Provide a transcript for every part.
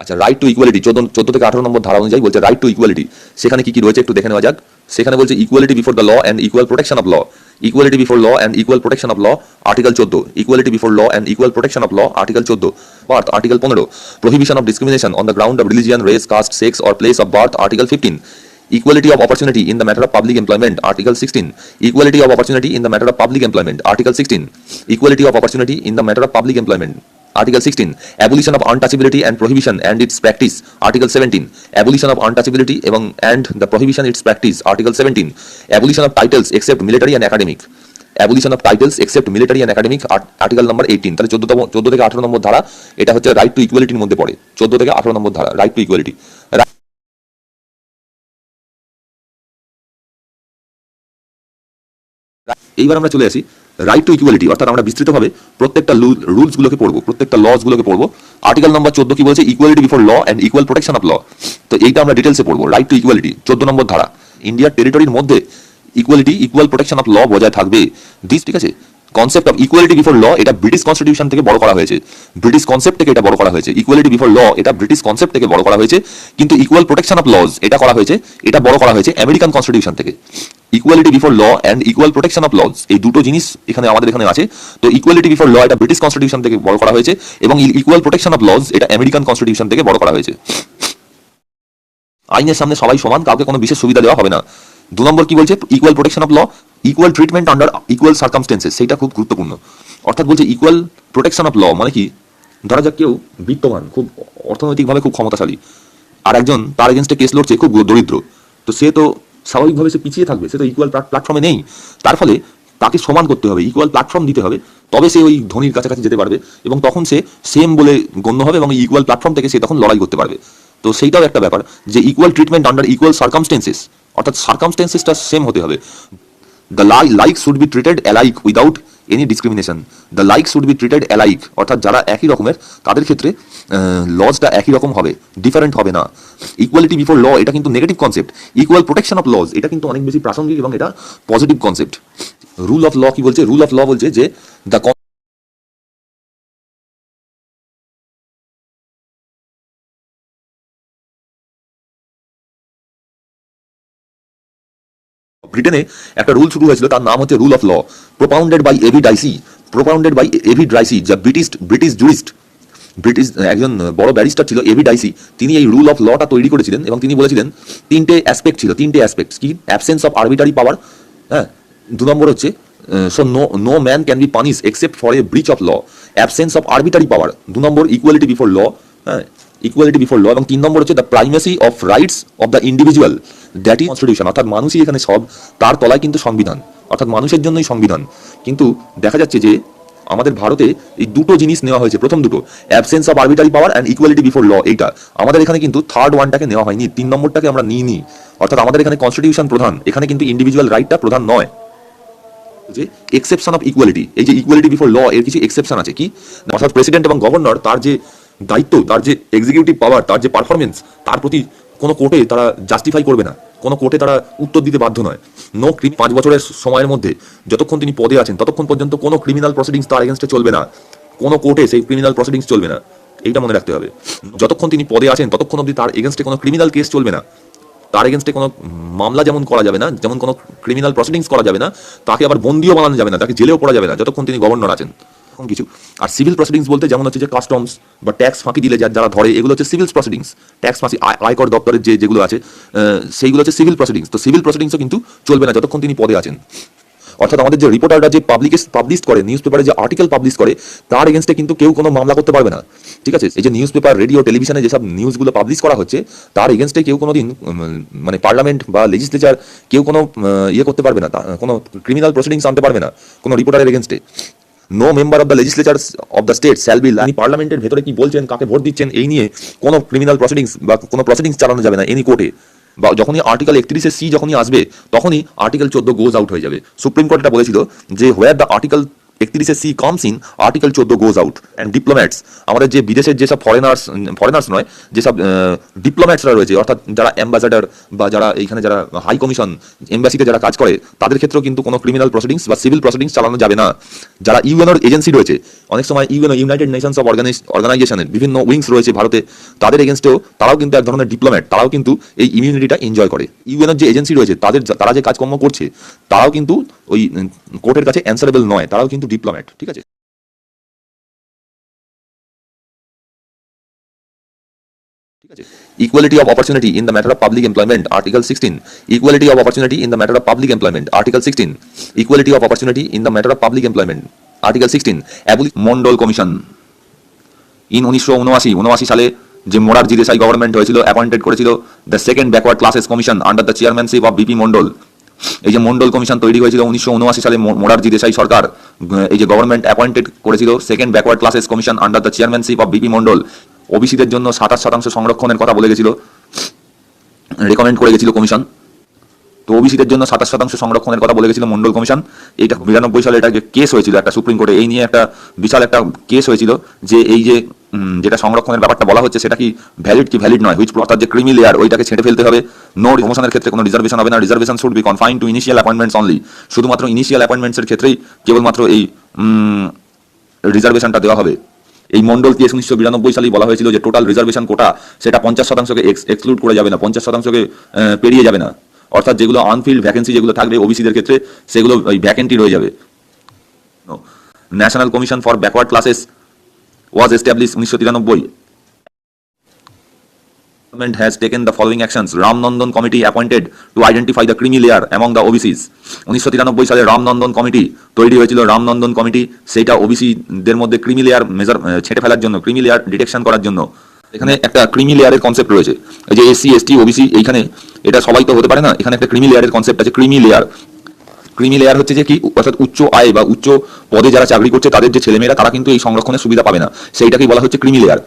আচ্ছা right to equality চোদ্দ চোদ্দ থেকে আঠারো নম্বর ধারা অনুযায়ী বলছে রাইট টু ইকুয়ালিটি সেখানে কি কি রয়েছে একটু দেখে নেওয়া যাক। সেখানে বলছে equality before the law and equal protection of law equality before law and equal protection of law article চোদ্দ। Equality before law and equal protection of law article চোদ্দ। বার্থ আর্টিকেল পনেরো। Prohibition of discrimination on the ground of religion race caste sex or place of birth article fifteen equality of opportunity in the matter of public employment article 16 equality of opportunity in the matter of public employment article 16 equality of opportunity in the matter of public employment article 16 abolition of untouchability and prohibition and its practice article 17 abolition of untouchability এবং and the prohibition its practice article 17 abolition of titles except military and academic abolition of titles except military and academic article number eighteen তাহলে চোদ্দতম চোদ্দ থেকে আঠারো নম্বর ধারা এটা হচ্ছে right two ইকুয়ালিটির মধ্যে পড়ে চোদ্দ থেকে আঠারো নম্বর ধারা রাইট টু ইকুয়ালিটি এইবার আমরা চলে আসি রাইট টু ইকুয়ালিটি অর্থাৎ আমরা বিস্তৃতভাবে প্রত্যেকটা রুলসগুলোকে পড়ব, প্রত্যেকটা লসগুলোকে পড়ব। আর্টিকেল নম্বর চোদ্দ কি বলছে? Equality before law and equal protection of law তো এইটা আমরা ডিটেলসে পড়ব রাইট টু ইকুয়ালিটি চোদ্দ নম্বর ধারা। ইন্ডিয়ার টেরিটরির মধ্যে equality equal protection of law বজায় থাকবে। দিস ঠিক আছে? Concept of equality before law এটা ব্রিটিশ কনস্টিটিউশন থেকে বড় করা হয়েছে। ব্রিটিশ কনসেপ্ট থেকে এটা বড় করা হয়েছে। ইকুয়ালিটি বিফোর ল এটা ব্রিটিশ কনসেপ্ট থেকে বড় করা হয়েছে। কিন্তু ইকুয়াল প্রোটেকশন অফ লজ এটা করা হয়েছে, এটা বড় করা হয়েছে আমেরিকান কনস্টিটিউশন থেকে। Equality before law and equal protection of laws এই দুটো জিনিস এখানে, আমাদের এখানে আছে। তো ইকুয়ালিটি বিফোর ল এটা ব্রিটিশ কনস্টিটিউশন থেকে বড় করা হয়েছে এবং ইকুয়াল প্রোটেকশন অফ লজ এটা আমেরিকান কনস্টিটিউশন থেকে বড় করা হয়েছে। আইনের সামনে সবাই সমান, কাউকে কোনো বিশেষ সুবিধা দেওয়া হবে না। দু নম্বর কি বলছে? Equal protection of law equal treatment under equal circumstances সেটা খুব গুরুত্বপূর্ণ। অর্থাৎ বলছে ইকুয়াল প্রোটেকশন অফ ল মানে কি? ধরা যাক কেউ বিত্তবান, খুব অর্থনৈতিকভাবে খুব ক্ষমতাশালী, আর একজন তার এগেনস্টে কেস লড়ছে, খুব দরিদ্র, তো সে তো স্বাভাবিকভাবে সে পিছিয়ে থাকবে, সে তো ইকুয়াল প্ল্যাটফর্মে নেই। তার ফলে তাকে সমান করতে হবে ইকুয়াল প্ল্যাটফর্ম দিতে হবে, তবে সে ওই ধনির কাছাকাছি যেতে পারবে, এবং তখন সে সেম বলে গণ্য হবে এবং ইকুয়াল প্ল্যাটফর্ম থেকে সে তখন লড়াই করতে পারবে। তো সেইটাও একটা ব্যাপার, যে equal treatment under equal circumstances অর্থাৎ সার্কামস্টেন্সেসটা সেম হতে হবে। The lie like should be treated alike without any discrimination the like should be treated alike অর্থাৎ যারা একই রকমের, তাদের ক্ষেত্রে লজটা একই রকম হবে ডিফারেন্ট হবে না। ইকুয়ালিটি বিফোর ল এটা কিন্তু negative concept equal protection of laws এটা কিন্তু অনেক বেশি প্রাসঙ্গিক এবং এটা positive concept rule of law কি বলছে? রুল অফ ল বলছে যে দ্য ব্রিটেনে একটা রুল শুরু হয়েছিল, তার নাম হচ্ছে rule of law propounded by A V Dicey propounded by A V Dicey যা ব্রিটিশ ব্রিটিশ জুরিস্ট ব্রিটিশ, একজন বড় ব্যারিস্টার ছিল এভি ডাইসি তিনি এই রুল অফ লটা তৈরি করেছিলেন এবং তিনি বলেছিলেন, তিনটে অ্যাসপেক্ট ছিল, তিনটে অ্যাসপেক্ট কি? অ্যাবসেন্স অফ আরবিটারি পাওয়ার হ্যাঁ? দু নম্বর হচ্ছে so no no man can be punish except for a breach of law absence of arbitrary power দু নম্বর ইকুয়ালিটি বিফোর ল হ্যাঁ ইকুয়ালিটি বিফোর ল এবং তিন নম্বর হচ্ছে the primacy of rights of the individual that is constitution অর্থাৎ মানুষই এখানে সব, তার তলায় কিন্তু সংবিধান। অর্থাৎ মানুষের জন্যই সংবিধান। কিন্তু দেখা যাচ্ছে যে আমাদের ভারতে এই দুটো জিনিস নেওয়া হয়েছে। প্রথম দুটো absence of arbitrary power and equality before law এইটা। আমাদের এখানে কিন্তু থার্ড ওয়ানটাকে নেওয়া হয়নি। তিন নম্বরটাকে আমরা নিইনি। অর্থাৎ আমাদের এখানে কনস্টিটিউশন প্রধান। এখানে কিন্তু ইন্ডিভিজুয়াল রাইটটা প্রধান নয়। যে এক্সেপশন অফ ইকুয়ালিটি এই যে ইকুয়ালিটি বিফোর ল এর কিছু এক্সেপশন আছে। কি? অর্থাৎ প্রেসিডেন্ট এবং গভর্নর তার যে দায়িত্ব, তার যে এক্সিকিউটিভ পাওয়ার তার যে পারফরমেন্স তার প্রতি কোনো কোর্টে তারা জাস্টিফাই করবে না। কোনো কোর্টে তারা উত্তর দিতে বাধ্য নয়। নো পাঁচ বছরের সময়ের মধ্যে যতক্ষণ তিনি পদে আছেন, ততক্ষণ পর্যন্ত কোনো ক্রিমিনাল প্রসিডিংস তার এগেনস্টে চলবে না। কোনো কোর্টে সেই ক্রিমিনাল প্রসিডিংস চলবে না। এইটা মনে রাখতে হবে। যতক্ষণ তিনি পদে আছেন, ততক্ষণ অবধি তার এগেনস্টে কোনো ক্রিমিনাল কেস চলবে না। তার এগেনস্টে কোনো মামলা যেমন করা যাবে না, যেমন কোনো ক্রিমিনাল প্রসিডিংস করা যাবে না, তাকে আবার বন্দিও বানানো যাবে না, তাকে জেলেও পড়া যাবে না, যতক্ষণ তিনি গভর্নর আছেন। এরকম কিছু। আর সিভিল প্রসিডিংস বলতে যেমন হচ্ছে যে কাস্টমস বা ট্যাক্স ফাঁকি দিলে যারা ধরে, এগুলো হচ্ছে সিভিল প্রসিডিংস ট্যাক্স ফাঁকি আয়কর দপ্তরের যে যেগুলো আছে সেইগুলো হচ্ছে সিভিল প্রসিডিংস তো সিভিল প্রসিডিংসও কিন্তু চলবে না যতক্ষণ তিনি পদে আছেন। অর্থাৎ আমাদের যে রিপোর্টাররা যে পাবলিক পাবলিশ করে নিউজ পেপারে যে আর্টিকেল পাবলিশ করে, তার এগেনস্টে কিন্তু কেউ কোনো মামলা করতে পারবে না। ঠিক আছে? এই যে নিউজ পেপার রেডিও টেলিভিশনে যেসব নিউজগুলো পাবলিশ করা হচ্ছে, তার এগেনস্টে কেউ কোনো দিন মানে পার্লামেন্ট বা লেজিসলেচার কেউ কোনো ইয়ে করতে পারবে না। কোনো ক্রিমিনাল প্রসিডিংস আনতে পারবে না, কোনো রিপোর্টারের এগেনস্টে no member of the legislature of the state shall bill আপনি পার্লামেন্টের ভেতরে কি বলছেন, কাকে ভোট দিচ্ছেন, এই নিয়ে কোনো ক্রিমিনাল প্রসিডিংস বা কোনো প্রসিডিংস চালানো যাবে না এনি কোর্টে বা যখনই আর্টিকেল একত্রিশে সি যখনই আসবে, তখনই আর্টিকেল চোদ্দ গোজ আউট হয়ে যাবে। সুপ্রিম কোর্ট এটা বলেছিল যে হোয়ার দ্য আর্টিকেল একত্রিশে সি কমস ইন আর্টিকেল চোদ্দ গোজ আউট অ্যান্ড ডিপ্লোম্যাটস আমাদের যে বিদেশের যেসব ফরেনার্স ফরেনার্স নয়, যেসব ডিপ্লোম্যাটসরা রয়েছে, অর্থাৎ যারা অ্যাম্বাসাডার বা যারা এইখানে যারা হাই কমিশন এম্বাসিতে যারা কাজ করে, তাদের ক্ষেত্রেও কিন্তু কোনো ক্রিমিনাল প্রসিডিংস বা সিভিল প্রসিডিংস চালানো যাবে না। যারা ইউএনওর এজেন্সি রয়েছে, অনেক সময় ইউএনও ইউনাইটেড নেশনস অফ অর্গানাইজেশনের বিভিন্ন উইংস রয়েছে ভারতে, তাদের এগেনস্টেও তারাও কিন্তু এক ধরনের ডিপ্লোম্যাট তারাও কিন্তু এই ইমিউনিটিটা এনজয় করে। ইউএনওর যে এজেন্সি রয়েছে, তাদের তারা যে কাজকর্ম করছে, তারাও কিন্তু ওই কোর্টের কাছে অ্যান্সারেবল নয়, তারাও কিন্তু ডিপ্লোম্যাট ঠিক আছে? Equality of opportunity in the matter of public employment article sixteen equality of opportunity in the matter of public employment article sixteen equality of opportunity in the matter of public employment article sixteen ably Mandal commission in উনিশশো উনআশি উনআশি সালে যে Morarji Desai government হয়েছিল appointed করেছিল the second backward classes commission under the chairmanship of B P Mandal এই যে Mondal commission তৈরি হয়েছিল উনিশশো উনআশি সালে মোরারজি দেশাই সরকার এই যে গভর্নমেন্ট অ্যাপয়েন্টেড করেছিল second backward classes commission under the chairmanship of B P Mandal. ওবিসিদের জন্য সাতাশ শতাংশ সংরক্ষণের কথা বলে গেছিল রেকমেন্ড করে গেছিল কমিশন তো ওবিসিদের জন্য সাতাশ শতাংশ সংরক্ষণের কথা বলে গেছিল মন্ডল কমিশন। এইটা বিরানব্বই সালে এটা যে কেস হয়েছিল, একটা সুপ্রিম কোর্টে। এই নিয়ে একটা বিশাল একটা কেস হয়েছিল যে এই যে যেটা সংরক্ষণের ব্যাপারটা বলা হচ্ছে, সেটা কি ভ্যালিড কি ভ্যালিড নয়? হুইচ অর্থাৎ যে ক্রিমি লেয়ার ওইটাকে ছেড়ে ফেলতে হবে। নো প্রমোশনের ক্ষেত্রে কোনো রিজার্ভেশন হবে না। Reservation should be confine to initial appointments only শুধুমাত্র ইনিশিয়াল অ্যাপয়েন্টমেন্টসের ক্ষেত্রেই কেবলমাত্র এই রিজার্ভেশনটা দেওয়া হবে। এই মন্ডল কেস উনিশশো বিরানব্বই সালেই বলা হয়েছিল যে টোটাল রিজার্ভেশন কোটা সেটা পঞ্চাশ শতাংশকে এক্সক্লুড করে যাবে না। পঞ্চাশ শতাংশকে পেরিয়ে যাবে না। অর্থাৎ যেগুলো আনফিল্ড ভ্যাকেন্সি যেগুলো থাকবে ওবিসিদের ক্ষেত্রে, সেগুলো ওই ভ্যাকেন্টি রয়ে যাবে। National commission for backward classes was establish উনিশশো তিরানব্বই। Government has taken the following actions. Ram Nandan Committee appointed to identify the creamy layer among the OBCs. উনিশশো তিরানব্বই সালে রামনন্দন কমিটি তৈরি হয়েছিল। রামনন্দন কমিটি সেইটা ওবিসি দের মধ্যে ক্রিমি লেয়ার মেজার ছেটে ফেলার জন্য ক্রিমি লেয়ার ডিটেকশন করার জন্য। এখানে একটা ক্রিমি লেয়ারের কনসেপ্ট রয়েছে। এই যে এসসি এসটি ওবিসি এইখানে এটা সবাই তো হতে পারে না। এখানে একটা ক্রিমি লেয়ারের কনসেপ্ট আছে ক্রিমি লেয়ার ক্রিমি লেয়ার হচ্ছে যে কি, অর্থাৎ উচ্চ আয় বা উচ্চ পদে যারা চাকরি করছে, তাদের যে ছেলেমেয়েরা, তারা কিন্তু এই সংরক্ষণের সুবিধা পাবে না। সেইটাকেই বলা হচ্ছে creamy layer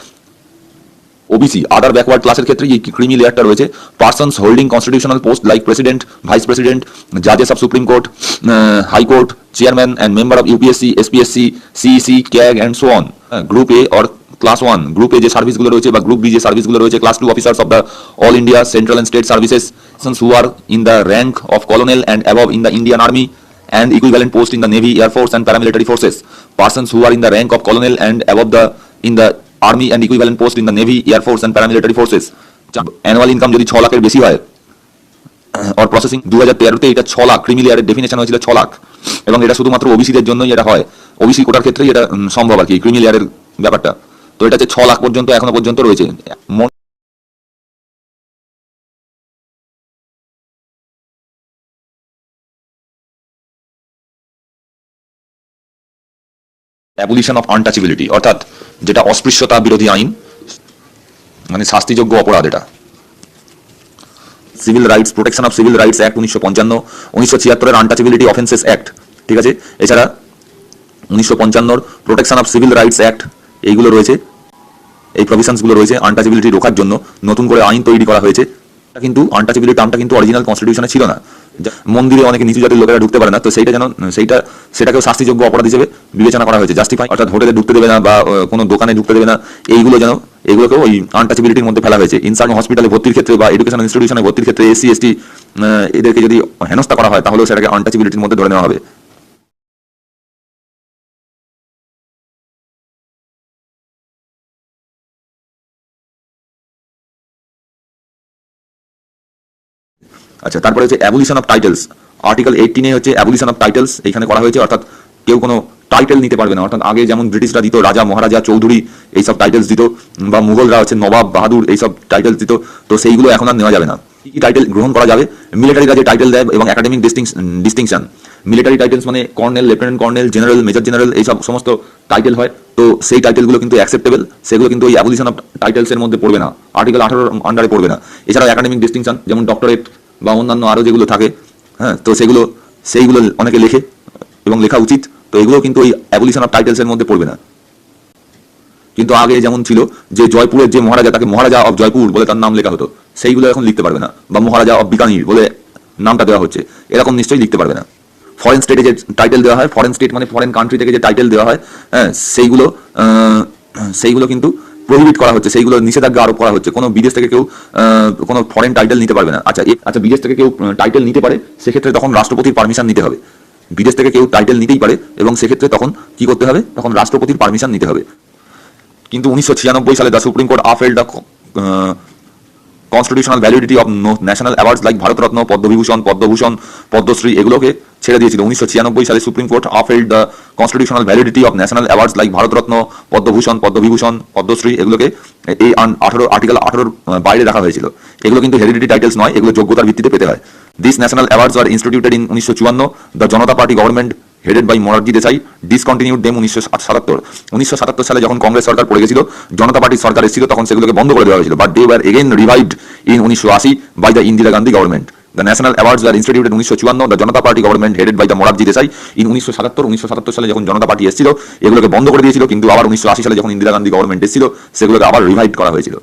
OBC other backward ক্লাসের ক্ষেত্রে এই ক্রিমি লেয়ারটা রয়েছে। Persons holding constitutional post like president vice president জাজেস of supreme court high court chairman and member of UPSC SPSC CEC CAG and so on group A or class one গ্রুপে যে সার্ভিসগুলো রয়েছে বা গ্রুপ বি যে সার্ভিসগুলো রয়েছে class two officers of the all India central and state services who are in the rank of colonel and above in the Indian army and equivalent post in the Navy, Air Force and paramilitary forces. Persons who are in the rank of colonel and above the in the army and equivalent post in the Navy, Air Force and paramilitary forces. Annual income যদি ছ লাখের বেশি হয় or processing দু হাজার তেরোতে এটা ছ লাখ ক্রিমিলিয়ারের ডেফিনেশন হয়েছিল ছ লাখ এবং এটা শুধুমাত্র ওবিসিদের জন্যই এটা হয় ওবিসি কোটার ক্ষেত্রেই এটা সম্ভব আর কি ক্রিমিলিয়ারের ব্যাপারটা তো এটা হচ্ছে ছ লাখ পর্যন্ত এখনও পর্যন্ত রয়েছে অ্যাবলিশন অফ আনটাচেবিলিটি অর্থাৎ যেটা অস্পৃশ্যতা বিরোধী আইন মানে শাস্তিযোগ্য অপরাধ এটা। Civil rights protection of civil rights act উনিশশো পঞ্চান্ন, উনিশশো ছিয়াত্তরের আনটাচেবিলিটি অফেন্সেস অ্যাক্ট ঠিক আছে? এছাড়া উনিশশো পঞ্চান্নর protection of civil rights act এইগুলো রয়েছে। এই প্রভিশনসগুলো রয়েছে আনটাচেবিলিটি রোখার জন্য। নতুন করে আইন তৈরি করা হয়েছে। কিন্তু আনটাচেবিলিটি টার্মটা কিন্তু অরিজিনাল কনস্টিটিউশনে ছিল না। মন্দিরে অনেকে নিচু জাতির লোকেরা ঢুকতে পারে না। তো সেইটা যেন সেইটা সেটাকেও শাস্তিযোগ্য অপরাধ হিসেবে বিবেচনা করা হয়েছে। জাস্টিফাই অর্থাৎ হোটেলে ঢুকতে দেবে না বা কোনো দোকানে ঢুকতে দেবে না। এইগুলো যেন এগুলোকেও ওই আনটাচেবিলিটির মধ্যে ফেলা হয়েছে। ইনসার্ন হসপিটালে ভর্তির ক্ষেত্রে বা এডুকেশন ইনস্টিটিউশনে ভর্তির ক্ষেত্রে এসসি, এসটি এদেরকে যদি হেনস্থা করা হয়, তাহলেও সেটাকে আনটাচেবিলিটির মধ্যে ধরে নেওয়া হবে। আচ্ছা তারপরে হচ্ছে অ্যাবলিশন অফ টাইটেলস আর্টিকেল এইটিনে হচ্ছে অ্যাবলিশন অফ টাইটেলস এখানে করা হয়েছে, অর্থাৎ কেউ কোনো টাইটেল নিতে পারবে না। অর্থাৎ আগে যেমন ব্রিটিশরা দিত, রাজা, মহারাজা, চৌধুরী, এইসব টাইটেলস দিত, বা মুঘলরা হচ্ছে নবাব, বাহাদুর, এইসব টাইটেলস দিত, তো সেইগুলো এখন আর নেওয়া যাবে না। কি কি টাইটেল গ্রহণ করা যাবে? মিলিটারিরা যে টাইটেল দেয় এবং একাডেমিক ডিস্টিংশন মিলিটারি টাইটেলস মানে colonel lieutenant colonel general major general এইসব সমস্ত টাইটেল হয়, তো সেই টাইটেলগুলো কিন্তু অ্যাকসেপ্টেবল সেগুলো কিন্তু ওই অ্যাবলিশন অফ টাইটেলসের মধ্যে পড়বে না। আর্টিকেল আঠারোর আন্ডারে পড়বে না। এছাড়াও একাডেমিক ডিস্টিংশন যেমন ডক্টরেট বা অন্যান্য আরও যেগুলো থাকে হ্যাঁ তো সেগুলো, সেইগুলো অনেকে লেখে এবং লেখা উচিত, তো এগুলো কিন্তু ওই অ্যাবলিশন অফ টাইটেলসের মধ্যে পড়বে না। কিন্তু আগে যেমন ছিল যে জয়পুরের যে মহারাজা, তাকে মহারাজা অফ জয়পুর বলে তার নাম লেখা হতো, সেইগুলো এখন লিখতে পারবে না, বা মহারাজা অফ বিকানির বলে নামটা দেওয়া হচ্ছে, এরকম নিশ্চয়ই লিখতে পারবে না। ফরেন স্টেটে যে টাইটেল দেওয়া হয় ফরেন স্টেট মানে ফরেন কান্ট্রি থেকে যে টাইটেল দেওয়া হয় হ্যাঁ সেইগুলো সেইগুলো কিন্তু প্রহিবিট করা হচ্ছে, সেইগুলো নিষেধাজ্ঞা আরোপ করা হচ্ছে। কোনো বিদেশ থেকে কেউ কোনো ফরেন টাইটেল নিতে পারবে না। আচ্ছা আচ্ছা বিদেশ থেকে কেউ টাইটেল নিতে পারে, সেক্ষেত্রে তখন রাষ্ট্রপতির পারমিশন নিতে হবে। বিদেশ থেকে কেউ টাইটেল নিতেই পারে, এবং সেক্ষেত্রে তখন কি করতে হবে? তখন রাষ্ট্রপতির পারমিশন নিতে হবে। কিন্তু উনিশশো ছিয়ানব্বই সালে the supreme court upheld the constitutional validity of national awards like Bharat Ratna Padma Vibhushan Padma Bhushan Padma Shri এগুলোকে ছেড়ে দিয়েছিল। উনিশশো ছিয়ানব্বই সালে supreme court upheld the constitutional validity of national awards like Bharat Ratna Padma Bhushan Padma Vibhushan Padma Shri এগুলোকে এই আঠারো article আঠারোর বাইরে রাখা হয়েছিল। এগুলো কিন্তু হেরিডিটি টাইটেলস নয়, এগুলো যোগ্যতার ভিত্তিতে পেতে হয়। This national awards are instituted in উনিশশো চুয়ান্ন। The Janata party government headed by Morarji Desai discontinued them উনিশশো সাতাত্তর। উনিশশো সাতাত্তর সালে যখন কংগ্রেস সরকার পড়ে গেছিল, জনতা পার্টির সরকার এসেছিল, তখন সেগুলোকে বন্ধ করে দেওয়া হয়েছিল। But they were again revived in উনিশশো আশি by the Indira Gandhi government the national awards are instituted উনিশশো চুয়ান্ন। The Janata party government headed by the Morarji Desai in উনিশশো সাতাত্তর উনিশশো সাতাত্তর সালে যখন জনতা পার্টি এসেছিল, এগুলোকে বন্ধ করে দিয়েছিল, কিন্তু আবার উনিশশো আশি সালে যখন ইন্দিরা গান্ধী গভর্নমেন্ট এসেছিল, সেগুলোকে আবার রিভাইভ করা হয়েছিল।